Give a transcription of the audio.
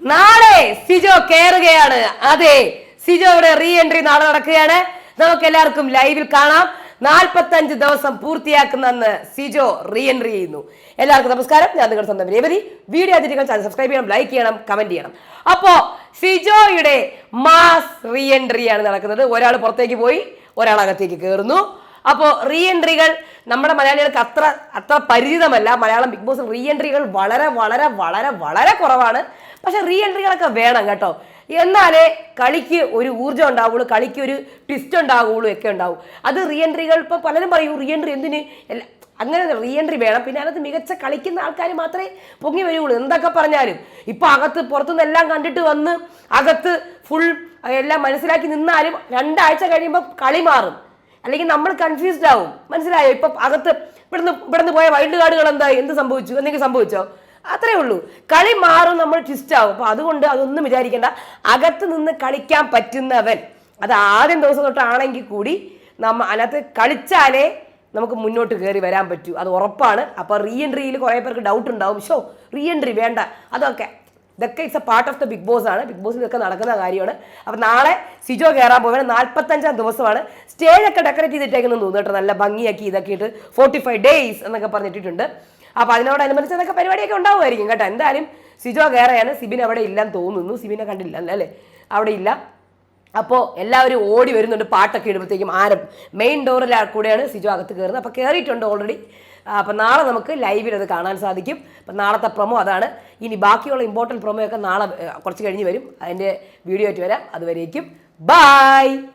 നാളെ സിജോ കയറുകയാണ് അതെ സിജോയുടെ റീ എൻട്രി നാളെ നടക്കുകയാണ്. നമുക്ക് എല്ലാവർക്കും ലൈവിൽ കാണാം. നാൽപ്പത്തഞ്ച് ദിവസം പൂർത്തിയാക്കുന്ന സിജോ റീ എൻട്രി ചെയ്യുന്നു. എല്ലാവർക്കും നമസ്കാരം. ഞാൻ നിങ്ങളുടെ സ്വന്തം രേവതി. വീഡിയോ അതിരിക്കാൻ ചാനൽ സബ്സ്ക്രൈബ് ചെയ്യണം ലൈക്ക് ചെയ്യണം കമന്റ് ചെയ്യണം. അപ്പോ സിജോയുടെ മാസ് റീ ആണ് നടക്കുന്നത്. ഒരാൾ പുറത്തേക്ക് പോയി ഒരാൾ അകത്തേക്ക് കയറുന്നു അപ്പോൾ റീ എൻട്രികൾ നമ്മുടെ മലയാളികൾക്ക് അത്ര അത്ര പരിചിതമല്ല. മലയാളം ബിഗ് ബോസ് റീ എൻട്രികൾ വളരെ വളരെ വളരെ വളരെ കുറവാണ്. പക്ഷെ റീ എൻട്രികളൊക്കെ വേണം കേട്ടോ. എന്നാലേ കളിക്ക് ഒരു ഊർജം ഉണ്ടാവുള്ളൂ കളിക്ക് ഒരു ട്വിസ്റ്റ് ഉണ്ടാവുള്ളൂ ഒക്കെ ഉണ്ടാവും. അത് റീ എൻട്രികൾ ഇപ്പോൾ പലരും പറയും റീ എൻട്രി എന്തിന്? അങ്ങനെ റീ എൻട്രി വേണം. പിന്നെ അതിനകത്ത് മികച്ച കളിക്കുന്ന ആൾക്കാർ മാത്രമേ പൊങ്ങി വരികയുള്ളൂ എന്തൊക്കെ പറഞ്ഞാലും. ഇപ്പോൾ അകത്ത് പുറത്തുനിന്ന് എല്ലാം കണ്ടിട്ട് വന്ന് അകത്ത് ഫുൾ എല്ലാം മനസ്സിലാക്കി നിന്നാലും രണ്ടാഴ്ച കഴിയുമ്പോൾ കളി മാറും. അല്ലെങ്കിൽ നമ്മൾ കൺഫ്യൂസ്ഡ് ആവും. മനസ്സിലായോ? ഇപ്പം അകത്ത് ഇവിടുന്ന് ഇവിടുന്ന് പോയ വൈൽഡ് കാർഡുകൾ എന്താ എന്ത് സംഭവിച്ചു? എന്തെങ്കിലും സംഭവിച്ചോ? അത്രേ ഉള്ളൂ. കളി മാറും നമ്മൾ ട്വിസ്റ്റ് ആവും. അപ്പൊ അതുകൊണ്ട് അതൊന്നും വിചാരിക്കേണ്ട. അകത്ത് നിന്ന് കളിക്കാൻ പറ്റുന്നവൻ. അത് ആദ്യം ദിവസം തൊട്ടാണെങ്കിൽ കൂടി നമ്മ അതിനകത്ത് കളിച്ചാലേ നമുക്ക് മുന്നോട്ട് കയറി വരാൻ പറ്റൂ. അത് ഉറപ്പാണ്. അപ്പൊ റീ എൻട്രിയിൽ കുറേ പേർക്ക് ഡൗട്ട് ഉണ്ടാവും. ഷോ റീ എൻട്രി വേണ്ട. അതൊക്കെ. ഇതൊക്കെ it's a part of the Bigg Boss ആണ്. ബിഗ് ബോസിൽ ഇതൊക്കെ നടക്കുന്ന കാര്യമാണ്. അപ്പം നാളെ സിജോ കയറാൻ പോകുന്നത് നാൽപ്പത്തഞ്ചാം ദിവസമാണ്. സ്റ്റേജൊക്കെ ഡെക്കറേറ്റ് ചെയ്തിട്ടേക്കുന്നു തോന്നുന്നു കേട്ടോ. നല്ല ഭംഗിയാക്കി ഇതൊക്കെ ഇട്ട് ഫോർട്ടി ഫൈവ് ഡേയ്സ് എന്നൊക്കെ പറഞ്ഞിട്ടിട്ടുണ്ട്. അപ്പോൾ അതിനോടനുബന്ധിച്ച് അതൊക്കെ പരിപാടിയൊക്കെ ഉണ്ടാവുമായിരിക്കും കേട്ടോ. എന്തായാലും സിജോ കയറയാണ് സിബിൻ അവിടെ ഇല്ലെന്ന് തോന്നുന്നു. സിബിനെ കണ്ടില്ല അല്ലേ? അവിടെ ഇല്ല. അപ്പോൾ എല്ലാവരും ഓടി വരുന്നുണ്ട് പാട്ടൊക്കെ ഇടുമ്പോഴത്തേക്കും ആരം മെയിൻ ഡോറിൽ കൂടെയാണ് സിജു അകത്ത് കയറുന്നത്. അപ്പോൾ കയറിയിട്ടുണ്ട് ഓൾറെഡി അപ്പം നാളെ നമുക്ക് ലൈവിൽ അത് കാണാൻ സാധിക്കും. അപ്പം നാളത്തെ പ്രൊമോ അതാണ്. ഇനി ബാക്കിയുള്ള ഇമ്പോർട്ടന്റ് പ്രൊമോ ഒക്കെ നാളെ കുറച്ച് കഴിഞ്ഞ് വരും. അതിന്റെ വീഡിയോ ആയിട്ട് വരാം. അതുവരേക്കും. ബായ്